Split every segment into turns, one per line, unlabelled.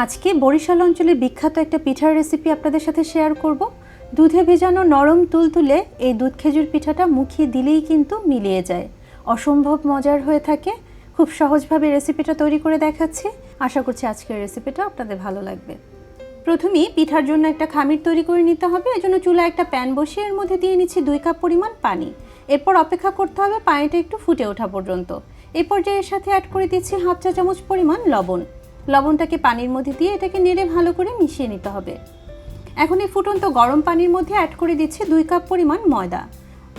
আজকে বরিশাল অঞ্চলের বিখ্যাত একটা পিঠার রেসিপি আপনাদের সাথে শেয়ার করব। দুধে ভেজানো নরম তুলতুলে এই দুধ খেজুর পিঠাটা মুখিয়ে দিলেই কিন্তু মিলিয়ে যায়। অসম্ভব মজার হয়ে থাকে। খুব সহজভাবে রেসিপিটা তৈরি করে দেখাচ্ছি। আশা করছি আজকের রেসিপিটা আপনাদের ভালো লাগবে। প্রথমেই পিঠার জন্য একটা খামির তৈরি করে নিতে হবে। এজন্য চুলা একটা প্যান বসিয়ে এর মধ্যে দিয়ে নিচ্ছি দুই কাপ পরিমাণ পানি। এরপর অপেক্ষা করতে হবে পানিটা একটু ফুটে ওঠা পর্যন্ত। এই পর্যায়ে এর সাথে অ্যাড করে দিচ্ছি হাফ চা চামচ পরিমাণ লবণ। লবণটাকে পানির মধ্যে দিয়ে এটাকে নেড়ে ভালো করে মিশিয়ে নিতে হবে। এখন এই ফুটন্ত গরম পানির মধ্যে অ্যাড করে দিচ্ছি দুই কাপ পরিমাণ ময়দা।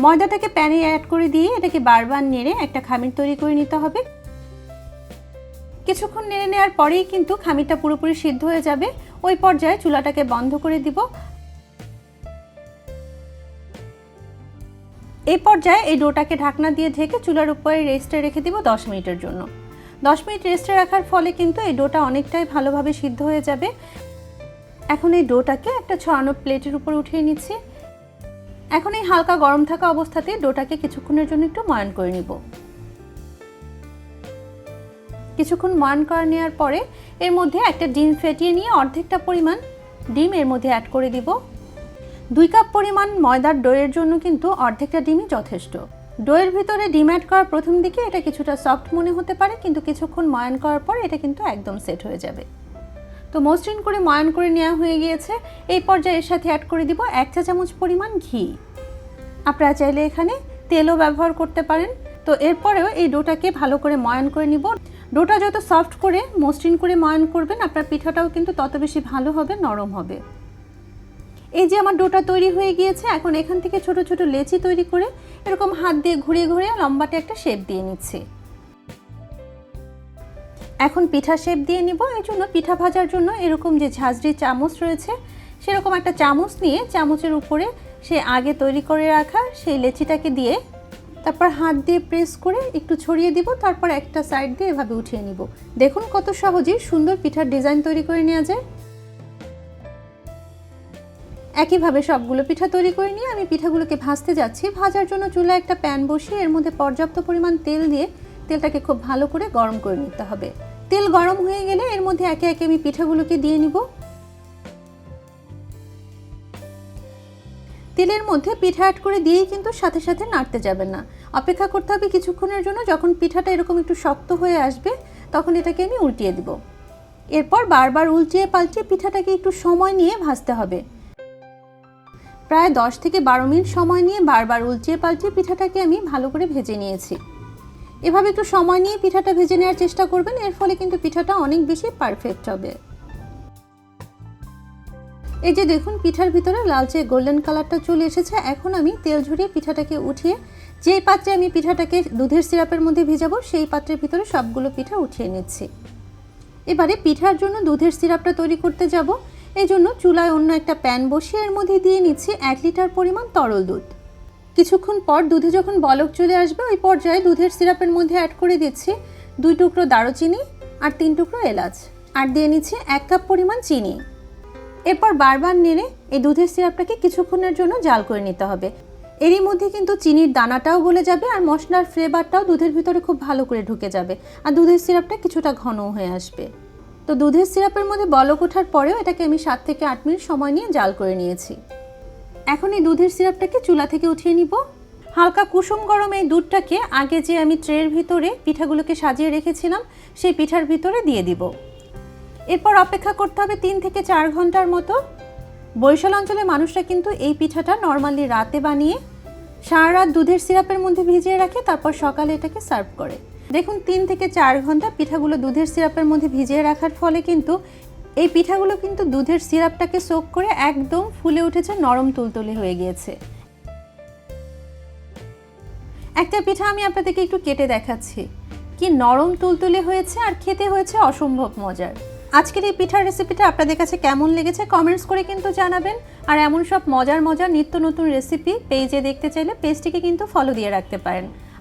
ময়দাটাকে প্যানে অ্যাড করে দিয়ে এটাকে বারবার নেড়ে একটা খামির তৈরি করে নিতে হবে। কিছুক্ষণ নেড়ে নেওয়ার পরেই কিন্তু খামিরটা পুরোপুরি সিদ্ধ হয়ে যাবে। ওই পর্যায়ে চুলাটাকে বন্ধ করে দিব। এই পর্যায়ে এই ডোটাকে ঢাকনা দিয়ে ঢেকে চুলার উপরে রেস্টে রেখে দিব দশ মিনিটের জন্য। দশ মিনিট রেস্টে রাখার ফলে কিন্তু এই ডোটা অনেকটাই ভালোভাবে সিদ্ধ হয়ে যাবে। এখন এই ডোটাকে একটা ছড়ানো প্লেটের উপর উঠিয়ে নিচ্ছি। এখন এই হালকা গরম থাকা অবস্থাতে ডোটাকে কিছুক্ষণের জন্য একটু ময়ান করে নিব। কিছুক্ষণ ময়ান করে নেওয়ার পরে এর মধ্যে একটা ডিম ফেটিয়ে নিয়ে অর্ধেকটা পরিমাণ ডিম এর মধ্যে অ্যাড করে দিব। দুই কাপ পরিমাণ ময়দার দইয়ের জন্য কিন্তু অর্ধেকটা ডিমই যথেষ্ট। দইয়ের ভিতরে ডিম অ্যাড করার প্রথম দিকে এটা কিছুটা সফট মনে হতে পারে, কিন্তু কিছুক্ষণ ময়ান করার পর এটা কিন্তু একদম সেট হয়ে যাবে। তো মসৃণ করে ময়ান করে নেওয়া হয়ে গিয়েছে। এই পর্যায়ে এর সাথে অ্যাড করে দিব এক চা চামচ পরিমাণ ঘি। আপনারা চাইলে এখানে তেলও ব্যবহার করতে পারেন। তো এরপরেও এই ডোটাকে ভালো করে ময়ান করে নিব। ডোটা যত সফট করে মসৃণ করে ময়ান করবেন, আপনার পিঠাটাও কিন্তু তত বেশি ভালো হবে, নরম হবে। এই যে আমার ডোটা তৈরি হয়ে গিয়েছে, এখন এখান থেকে ছোট ছোট লেচি তৈরি করে এরকম হাত দিয়ে ঘুরিয়ে ঘুরিয়ে লম্বাটে একটা শেপ দিয়ে নিচ্ছি। এখন পিঠা শেপ দিয়ে নিব, এই জন্য পিঠা ভাজার জন্য এরকম যে ঝাঁঝরি চামচ রয়েছে, সেরকম একটা চামচ নিয়ে চামচের উপরে সে আগে তৈরি করে রাখা সেই লেচিটাকে দিয়ে তারপর হাত দিয়ে প্রেস করে একটু ছড়িয়ে দিব, তারপর একটা সাইড দিয়ে এভাবে উঠিয়ে নিব। দেখুন কত সহজেই সুন্দর পিঠার ডিজাইন তৈরি করে নেওয়া যায়। একইভাবে সবগুলো পিঠা তৈরি করে নিয়ে আমি পিঠাগুলোকে ভাজতে যাচ্ছি। ভাজার জন্য চুলায় একটা প্যান বসিয়ে এর মধ্যে পর্যাপ্ত পরিমাণ তেল দিয়ে তেলটাকে খুব ভালো করে গরম করে নিতে হবে। তেল গরম হয়ে গেলে এর মধ্যে একে একে আমি পিঠাগুলোকে দিয়ে নিব। তেলের মধ্যে পিঠা অ্যাড করে দিয়েই কিন্তু সাথে সাথে নাড়তে যাবেন না। অপেক্ষা করতে হবে কিছুক্ষণের জন্য, যখন পিঠাটা এরকম একটু শক্ত হয়ে আসবে, তখন এটাকে আমি উল্টিয়ে দিব। এরপর বারবার উল্টিয়ে পাল্টিয়ে পিঠাটাকে একটু সময় নিয়ে ভাজতে হবে। প্রায় দশ থেকে বারো মিনিট সময় নিয়ে বারবার উল্টিয়ে পাল্টিয়ে পিঠাটাকে আমি ভালো করে ভেজে নিয়েছি। এভাবে একটু সময় নিয়ে পিঠাটা ভেজে নেওয়ার চেষ্টা করবেন, এর ফলে কিন্তু পিঠাটা অনেক বেশি পারফেক্ট হবে। এই যে দেখুন, পিঠার ভিতরে লালচে গোল্ডেন কালারটা চলে এসেছে। এখন আমি তেল ঝরিয়ে পিঠাটাকে উঠিয়ে যেই পাত্রে আমি পিঠাটাকে দুধের সিরাপের মধ্যে ভেজাবো, সেই পাত্রের ভিতরে সবগুলো পিঠা উঠিয়ে নিচ্ছি। এবারে পিঠার জন্য দুধের সিরাপটা তৈরি করতে যাব। এই জন্য চুলায় অন্য একটা প্যান বসিয়ে এর মধ্যে দিয়ে নিচ্ছি এক লিটার পরিমাণ তরল দুধ। কিছুক্ষণ পর দুধে যখন বলক চলে আসবে, ওই পর্যায়ে দুধের সিরাপের মধ্যে অ্যাড করে দিচ্ছি দুই টুকরো দারুচিনি আর তিন টুকরো এলাচ। আর দিয়ে নিচ্ছি এক কাপ পরিমাণ চিনি। এরপর বারবার নেড়ে এই দুধের সিরাপটাকে কিছুক্ষণের জন্য জাল করে নিতে হবে। এরই মধ্যে কিন্তু চিনির দানাটাও গলে যাবে আর মশলার ফ্লেভারটাও দুধের ভিতরে খুব ভালো করে ঢুকে যাবে। আর দুধের সিরাপটা কিছুটা ঘন হয়ে আসবে। তো দুধের সিরাপের মধ্যে বলক ওঠার পরেও এটাকে আমি সাত থেকে আট মিনিট সময় নিয়ে জাল করে নিয়েছি। এখন এই দুধের সিরাপটাকে চুলা থেকে উঠিয়ে নিব। হালকা কুসুম গরম এই দুধটাকে আগে যে আমি ট্রের ভিতরে পিঠাগুলোকে সাজিয়ে রেখেছিলাম, সেই পিঠার ভিতরে দিয়ে দিব। এরপর অপেক্ষা করতে হবে তিন থেকে চার ঘণ্টার মতো। বরিশাল অঞ্চলের মানুষরা কিন্তু এই পিঠাটা নর্মালি রাতে বানিয়ে সারা রাত দুধের সিরাপের মধ্যে ভিজিয়ে রাখে, তারপর সকালে এটাকে সার্ভ করে। দেখুন, তিন থেকে চার ঘণ্টা পিঠাগুলো দুধের সিরাপের মধ্যে ভিজিয়ে রাখার ফলে কিন্তু এই পিঠাগুলো কিন্তু দুধের সিরাপটাকে সোক করে একদম ফুলে উঠেছে, নরম তুলতুলে হয়ে গিয়েছে। একটা পিঠা আমি আপনাদেরকে একটু কেটে দেখাচ্ছি। কি নরম তুলতুলে হয়েছে আর খেতে হয়েছে অসম্ভব মজার। আজকের এই পিঠার রেসিপিটা আপনাদের কাছে কেমন লেগেছে কমেন্টস করে কিন্তু জানাবেন। আর এমন সব মজার মজার নিত্য নতুন রেসিপি পেজে দেখতে চাইলে পেজটিকে কিন্তু ফলো দিয়ে রাখতে পারেন।